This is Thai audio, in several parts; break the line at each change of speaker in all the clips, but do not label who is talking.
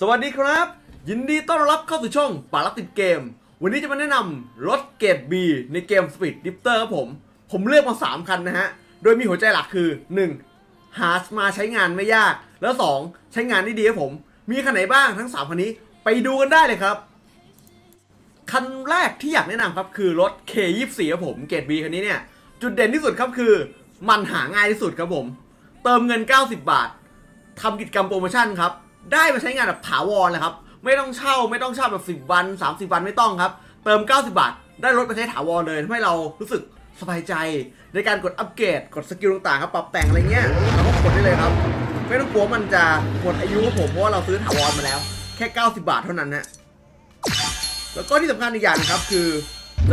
สวัสดีครับ ยินดีต้อนรับเข้าสู่ช่องป่าลักติดเกม วันนี้จะมาแนะนำรถเกรด B ในเกม Speed Drifter ครับผม ผมเลือกมา 3 คันนะฮะ โดยมีหัวใจหลักคือ 1. หามาใช้งานไม่ยาก แล้ว 2. ใช้งานได้ดีครับผม มีคันไหนบ้างทั้ง 3 คันนี้ไปดูกันได้เลยครับ คันแรกที่อยากแนะนำครับคือรถ K24 ครับผมเกรด B คันนี้เนี่ย จุดเด่นที่สุดครับคือ มันหาง่ายที่สุดครับผม เติมเงิน 90 บาททำกิจกรรมโปรโมชั่นครับ ได้มาใช้งานแบบถาวรเลยครับ ไม่ต้องเช่าไม่ต้องเช่าแบบ10 วัน 30 วันไม่ต้องครับ เติม 90 บาท ได้รถมาใช้ถาวรเลยทำให้เรารู้สึกสบายใจ ในการกดอัปเกรดกดสกิลต่างๆครับปรับแต่งอะไรเงี้ยเราก็กดได้เลยครับ ไม่ต้องกลัวมันจะหมดอายุครับผมเพราะว่าเราซื้อถาวรมาแล้ว แค่ 90 บาทเท่านั้นนะแล้วก็ที่สำคัญอีกอย่างนะครับคือ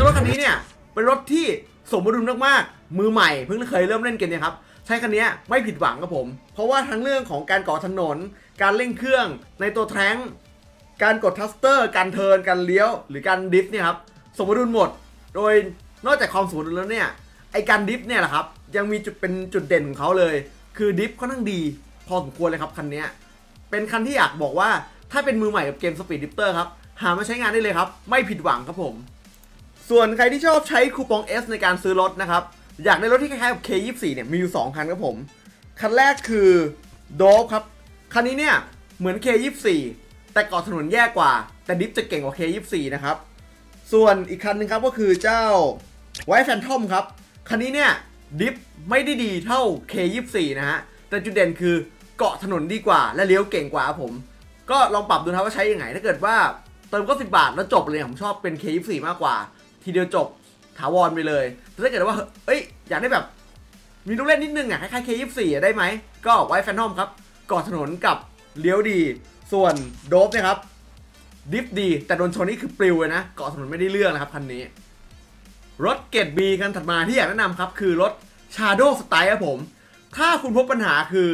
รถคันนี้เนี่ยเป็นรถที่สมบูรณ์มากๆ มือใหม่เพิ่งเคยเริ่มเล่นเกมนี่ยครับใช้คันนี้ไม่ผิดหวังครับผม เพราะว่าทั้งเรื่องของการก่อถนน การเร่งเครื่อง ในตัวแทงการกดทัสเตอร์ การเทิร์นการเลี้ยว หรือการดิฟเนี่ยครับสมดุลหมด โดยนอกจากความสมดุลแล้วเนี่ยไอการดิฟเนี่ยแหละครับยังมีจุดเป็นจุดเด่นของเขาเลย คือดิฟค่อนข้างดี พอสมควรเลยครับคันนี้เป็นคันที่อยากบอกว่าถ้าเป็นมือใหม่กับเกมสปีดดิฟเตอร์ครับหามาใช้งานได้เลยครับ ไม่ผิดหวังครับผม ส่วนใครที่ชอบใช้คูปอง S ในการซื้อรถนะครับ อยากได้รถที่คล้ายๆกับ K24 เนี่ยมีอยู่2คันครับผม คันแรกคือโดฟครับ คันนี้เนี่ยเหมือน K24 แต่เกาะถนนแย่กว่า แต่ดิฟจะเก่งกว่า K24 นะครับ ส่วนอีกคันหนึงครับก็คือเจ้าไวท์แฟนทอมครับ คันนี้เนี่ยดิฟไม่ได้ดีเท่า K24 นะฮะ แต่จุดเด่นคือเกาะถนนดีกว่า และเลี้ยวเก่งกว่าครับผม ก็ลองปรับดูนะว่าใช้ยังไง ถ้าเกิดว่าเติมก็สิบาทแล้วจบเลยผมชอบเป็น K24 มากกว่า ทีเดียวจบ ถาวรไปเลยแต่ถ้าเกิดว่า เอ้ย อยากได้แบบมีลูกเล่นนิดนึงอะคล้ายๆ K24 อะได้ไหม ก็ไวท์แฟนทอมครับกาะถนนกับเลี้ยวดี ส่วนโดฟเนี่ยครับ ดิฟดี แต่โดนชนนี่คือปลิวเลยนะเกาะถนนไม่ได้เรื่องนะครับคันนี้ รถเกรด B คันถัดมาที่อยากแนะนำครับ คือรถ Shadow Style ครับผม ถ้าคุณพบปัญหาคือ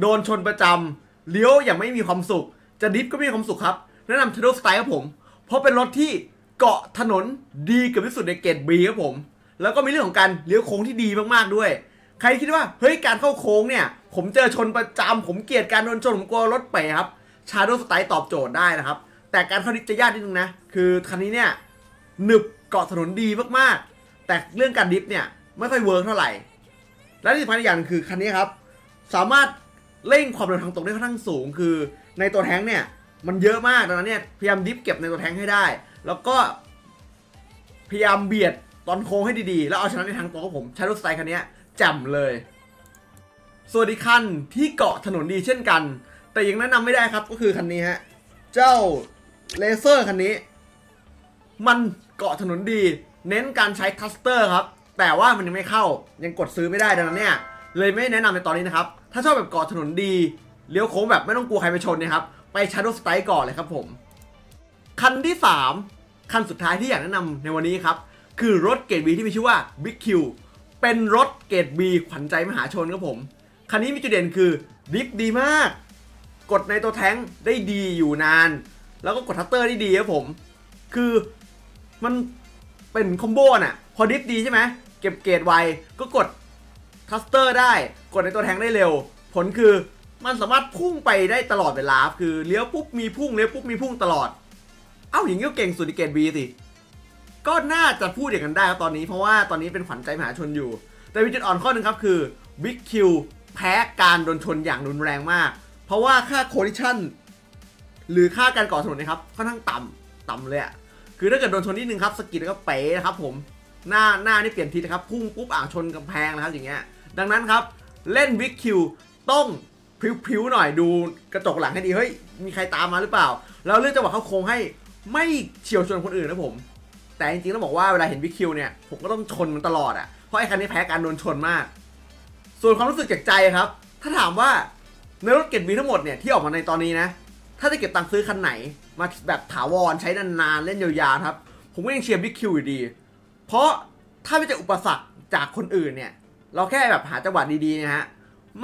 โดนชนประจำเลี้ยวอย่างไม่มีความสุข จะดิฟก็ไม่มีความสุขครับ แนะนำ Shadow Style ครับผม เพราะเป็นรถที่ เกาะถนนดีเกับที่สุดในเกรด B ครับผม แล้วก็มีเรื่องของการเลี้ยวโค้งที่ดีมากๆด้วย ใครคิดว่าเฮ้ยการเข้าโค้งเนี่ย ผมเจอชนประจำผมเกลียดการโดนชนผมกลัวรถเป๋ครับ Shadow Style ตอบโจทย์ได้นะครับ แต่การเข้าดิจะยากนิดนึงนะ คือคันนี้เนี่ยหนึบเกาะถนนดีมากๆ แต่เรื่องการดิฟเนี่ยไม่ค่อยเวิร์กเท่าไหร่ และที่สำคัญอีกอย่างคือคันนี้ครับ สามารถเร่งความเร็วทางตรงได้ค่อนข้างสูง คือในตัวแท้งเนี่ยมันเยอะมากดังนั้นเนี่ยพยายามดิฟเก็บในตัวแท้งให้ได้ แล้วก็พยายามเบียดตอนโค้งให้ดีๆ แล้วเอาชนะในทางตรงของผมใช้รถสไตล์คันนี้แจ่มเลย ส่วนอีกคันที่เกาะถนนดีเช่นกัน แต่ยังแนะนำไม่ได้ครับก็คือคันนี้ฮะ เจ้าเลเซอร์คันนี้ มันเกาะถนนดี เน้นการใช้ทัสเตอร์ครับ แต่ว่ามันยังไม่เข้ายังกดซื้อไม่ได้ดังนั้นเนี่ย เลยไม่แนะนำในตอนนี้นะครับ ถ้าชอบแบบเกาะถนนดีเลี้ยวโค้งแบบไม่ต้องกลัวใครไปชนนยครับ ไป Shadow Style ก่อนเลยครับผม คันที่ 3 คันสุดท้ายที่อยากแนะนำในวันนี้ครับ คือรถเกรด B ที่มีชื่อว่า Big Q เป็นรถเกรด B ขวัญใจมหาชนครับผม คันนี้มีจุดเด่นคือดิฟดีมาก กดในตัวแท้งได้ดีอยู่นาน แล้วก็กดทัตเตอร์ได้ดีครับผม คือมันเป็นคอมโบน่ะ พอดิฟดีใช่ไหมเก็บเกรดไวก็กดทัสเตอร์ได้ กดในตัวแทงได้เร็ว ผลคือมันสามารถพุ่งไปได้ตลอดเวลา คือเลี้ยวปุ๊บมีพุ่งเลี้ยวปุ๊บมีพุ่งตลอด เอ้าอย่างนี้ก็เก่งสุดในเกรดบีสิก็น่าจะพูดอย่างนั้นได้ครับตอนนี้เพราะว่าตอนนี้เป็นขวัญใจมหาชนอยู่ แต่มีจุดอ่อนข้อหนึ่งครับคือ Big Q แพ้การโดนชนอย่างรุนแรงมาก เพราะว่าค่า collision หรือค่าการก่อถนนนะครับค่อนข้างต่ำต่ำเลยอะคือถ้าเกิดโดนชนนิดนึงครับสกิดแล้วก็เป๋นะครับผมหน้าหน้านี่เปลี่ยนทิศนะครับพุ่งปุ๊บอ่างชนกำแพงนะครับอย่างเงี้ยดังนั้นครับเล่น Big Q ต้องพริ้วๆหน่อยดูกระจกหลังให้ดีเฮ้ยมีใครตามมาหรือเปล่า แล้วเลือกจังหวะเข้าโค้งให้ ไม่เฉียวชนคนอื่นนะผม แต่จริงๆต้องบอกว่าเวลาเห็น Big Q เนี่ย ผมก็ต้องชนมันตลอดอะเพราะไอ้คันนี้แพ้การโดนชนมาก ส่วนความรู้สึกจากใจครับ ถ้าถามว่าในรถเก็บบีทั้งหมดเนี่ยที่ออกมาในตอนนี้นะ ถ้าจะเก็บตังค์ซื้อคันไหน มาแบบถาวรใช้นานๆเล่นยาวๆครับ ผมก็ยังเชียร์บิ๊กคิวอยู่ดี เพราะถ้าไม่เจออุปสรรคจากคนอื่นเนี่ย เราแค่แบบหาจังหวะดีๆนะฮะ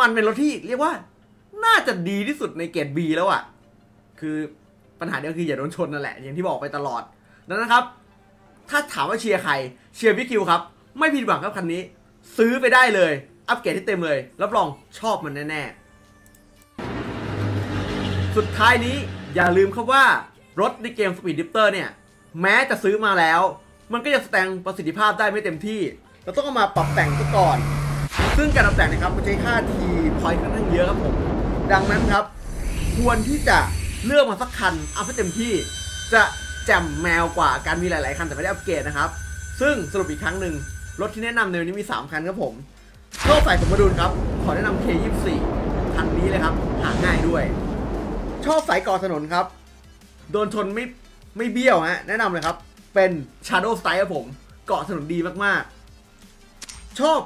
มันเป็นรถที่เรียกว่า น่าจะดีที่สุดในเกรด B แล้วอะ่ะ คือ ปัญหาเดียวคืออย่าโดนชนนั่นแหละ อย่างที่บอกไปตลอดดังนั้นครับ ถ้าถามว่าเชียร์ใคร เชียร์บิ๊กคิวครับ ไม่ผิดหวังครับคันนี้ ซื้อไปได้เลย อัปเกรดที่เต็มเลย รับรองชอบมันแน่ๆ สุดท้ายนี้อย่าลืมครับว่ารถในเกม Speed Drifter เนี่ย แม้จะซื้อมาแล้ว มันก็ยังแสดงประสิทธิภาพได้ไม่เต็มที่ เราต้องเอามาปรับแต่งซะก่อน ซึ่งการปรับแต่งนะครับมันใช้ค่าทีพอยต์ค่อนข้างเยอะครับผม ดังนั้นครับ ควรที่จะ เลือกมาสักคันเอาให้เต็มที่จะแจ่มแมวกว่าการมีหลาย ๆ คันแต่ไม่ได้อัปเกรดนะครับ ซึ่งสรุปอีกครั้งหนึ่งรถที่แนะนำในวันนี้มี 3 คันครับผมชอบใส่สมดุลครับ ขอแนะนำ K24 คันนี้เลยครับ หาง่ายด้วย ชอบสายก่อถนนครับ โดนชนไม่ไม่เบี้ยวฮะแนะนำเลยครับ เป็น Shadow Style ครับผมเกาะถนนดีมากๆ ชอบ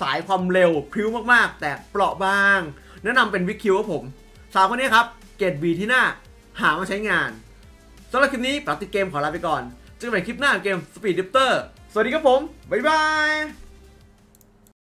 สายความเร็วพริ้วมากๆ แต่เปราะบาง แนะนำเป็นวิคิวครับผมสามคนนี้ครับ เกรดบีที่หน้า หามาใช้งานสำหรับคลิปนี้ปรับติดเกมขอลาไปก่อนเจอกันใหม่คลิปหน้าเกม Speed Drifter สวัสดีครับผม บ๊ายบาย